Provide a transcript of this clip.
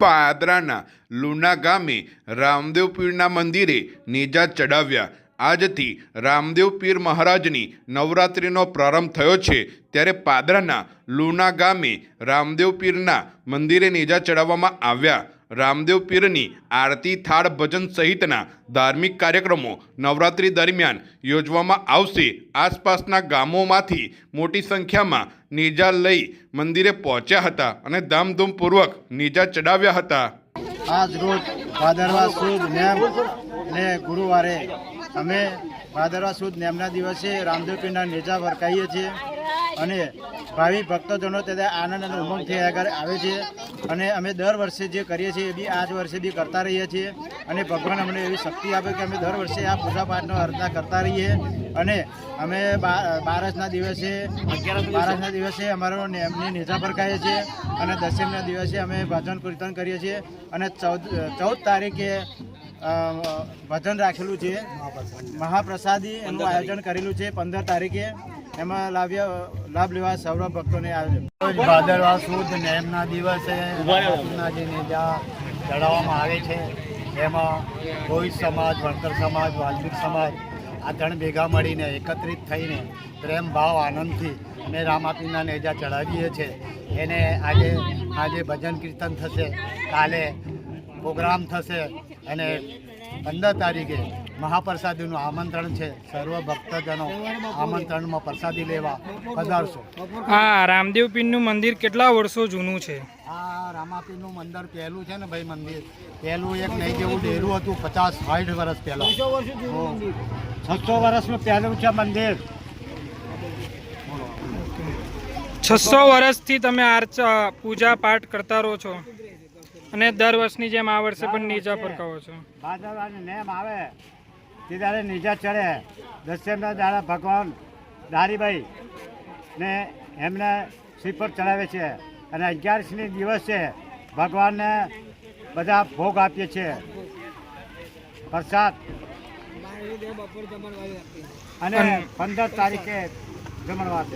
પાદરાના લુના ગામે રામદેવ પીરના મંદિરે નેજા ચડાવ્યા. આજથી રામદેવ પીર મહારાજની નવરાત્રિનો પ્રારંભ થયો છે. ત્યારે પાદરાના લુના ગામે રામદેવ પીરના મંદિરે નેજા ચડાવવામાં આવ્યા. રામદેવ પીરની આરતી, થાળ, ભજન સહિતના ધાર્મિક કાર્યક્રમો નવરાત્રી દરમિયાન યોજવામાં આવશે. આસપાસના ગામોમાંથી મોટી સંખ્યામાં નેજા લઈ મંદિરે પહોંચ્યા હતા અને ધામધૂમપૂર્વક નેજા ચડાવ્યા હતા. આજ રોજ ભાદરવા સુદ નેમ ને ગુરુવારે અમે ભાદરવા સુદ નેમના દિવસે રામદેવ પીરના નેજા વર્કાઈએ છીએ અને ભાવિ ભક્તજનો તે આનંદ અને ઉમંગથી આગળ આવે છે. અને અમે દર વર્ષે જે કરીએ છીએ એ બી આ વર્ષે બી કરતા રહીએ છીએ. અને ભગવાન અમને એવી શક્તિ આપે કે અમે દર વર્ષે આ પૂજા પાઠનો અર્ચના કરતા રહીએ. અને અમે બારસના દિવસે બારસના દિવસે અમારો નેમની નેજા ફરકાઈએ છીએ. અને દસમના દિવસે અમે ભજન કીર્તન કરીએ છીએ. અને ચૌદ ચૌદ તારીખે ભજન રાખેલું છે. મહાપ્રસાદી એનું આયોજન કરેલું છે પંદર તારીખે. એમાં લાવ્યા, લાભ લેવા સૌરભ ભક્તોને ભાદરવા સુદ નેમના દિવસે ના જે નેજા ચડાવવામાં આવે છે, એમાં કોઈ સમાજ વણકર સમાજ, વાલ્મિક સમાજ આ ત્રણ ભેગા મળીને એકત્રિત થઈને પ્રેમ, ભાવ, આનંદથી અમે રામાપીના નેજા ચડાવીએ છીએ એને આજે આજે ભજન કીર્તન થશે, કાલે પ્રોગ્રામ થશે અને પંદર તારીખે મહાપ્રસાદીનું આમંત્રણ છે. સર્વ ભક્તજનો આમંત્રણમાં પ્રસાદી લેવા પધારશો. આ રામદેવ પીરનું મંદિર કેટલા વર્ષો જૂનું છે? આ રામાપીરનું મંદિર પહેલું છે ને ભાઈ મંદિર? પહેલું એક નહીં જેવું ડેરું હતું પચાસ સાઠ વર્ષ પહેલાં. છસો વર્ષનું પહેલું છે મંદિર. છસો વર્ષથી તમે આર્ચા પૂજા પાઠ કરતા રહો છો અને દર વર્ષની જેમ આ વર્ષે પણ નીચા પર કહો છો. ભાદરવાની નેમ આવે. તે દાડે નીચા ચડે. દસ્યમના દાડા ભગવાન દારીભાઈ ને એમને શ્રીફળ ચડાવે છે. અને અગિયારસની દિવસે ભગવાનને બધા ભોગ આપીએ છીએ પ્રસાદ અને પંદર તારીખે જમણવાર